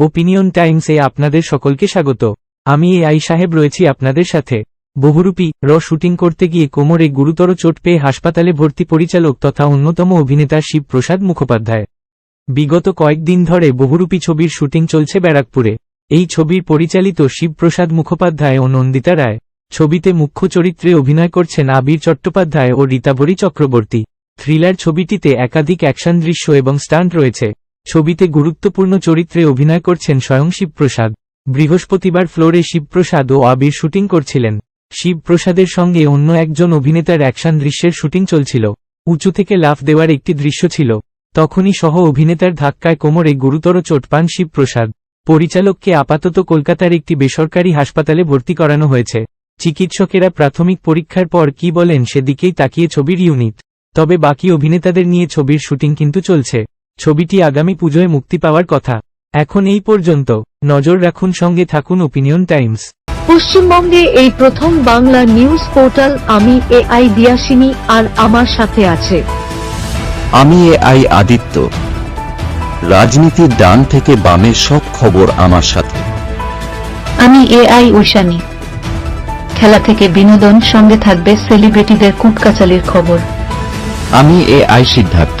Opinion টাইমসে আপনাদের সকলকে স্বাগত। আমি এ আই সাহেব রয়েছি আপনাদের সাথে। বহুরূপী, র শুটিং করতে গিয়ে কোমরে গুরুতর চোট পেয়ে হাসপাতালে ভর্তি পরিচালক তথা অন্যতম অভিনেতা শিবপ্রসাদ মুখোপাধ্যায়। বিগত কয়েকদিন ধরে বহুরূপী ছবির শুটিং চলছে ব্যারাকপুরে। এই ছবির পরিচালিত শিবপ্রসাদ মুখোপাধ্যায় ও নন্দিতা রায়। ছবিতে মুখ্য চরিত্রে অভিনয় করছেন আবির চট্টোপাধ্যায় ও রীতাবরী চক্রবর্তী। থ্রিলার ছবিটিতে একাধিক অ্যাকশন দৃশ্য এবং স্টান্ট রয়েছে। ছবিতে গুরুত্বপূর্ণ চরিত্রে অভিনয় করছেন স্বয়ং শিবপ্রসাদ। বৃহস্পতিবার ফ্লোরে শিবপ্রসাদ ও আবির শুটিং করছিলেন। শিবপ্রসাদের সঙ্গে অন্য একজন অভিনেতার অ্যাকশন দৃশ্যের শুটিং চলছিল। উঁচু থেকে লাফ দেওয়ার একটি দৃশ্য ছিল। তখনই সহ অভিনেতার ধাক্কায় কোমরে গুরুতর চোট পান শিবপ্রসাদ। পরিচালককে আপাতত কলকাতার একটি বেসরকারি হাসপাতালে ভর্তি করানো হয়েছে। চিকিৎসকেরা প্রাথমিক পরীক্ষার পর কি বলেন সেদিকেই তাকিয়ে ছবির ইউনিট। তবে বাকি অভিনেতাদের নিয়ে ছবির শুটিং কিন্তু চলছে। ছবিটি আগামী পুজোয় মুক্তি পাওয়ার কথা। এখন এই পর্যন্ত। নজর রাখুন সঙ্গে থাকুন ওপিনিয়ন টাইমস পশ্চিমবঙ্গে এই প্রথম বাংলা নিউজ পোর্টাল আমি এ আই দিয়াসিনী আর আমার সাথে আছে। আমি এ আই আদিত্য। রাজনীতির ডান থেকে বামের সব খবর আমার সাথে। আমি এ আই ঐশানী। খেলা থেকে বিনোদন সঙ্গে থাকবে সেলিব্রিটিদের কুটকাচালির খবর। আমি এ আই সিদ্ধার্থ।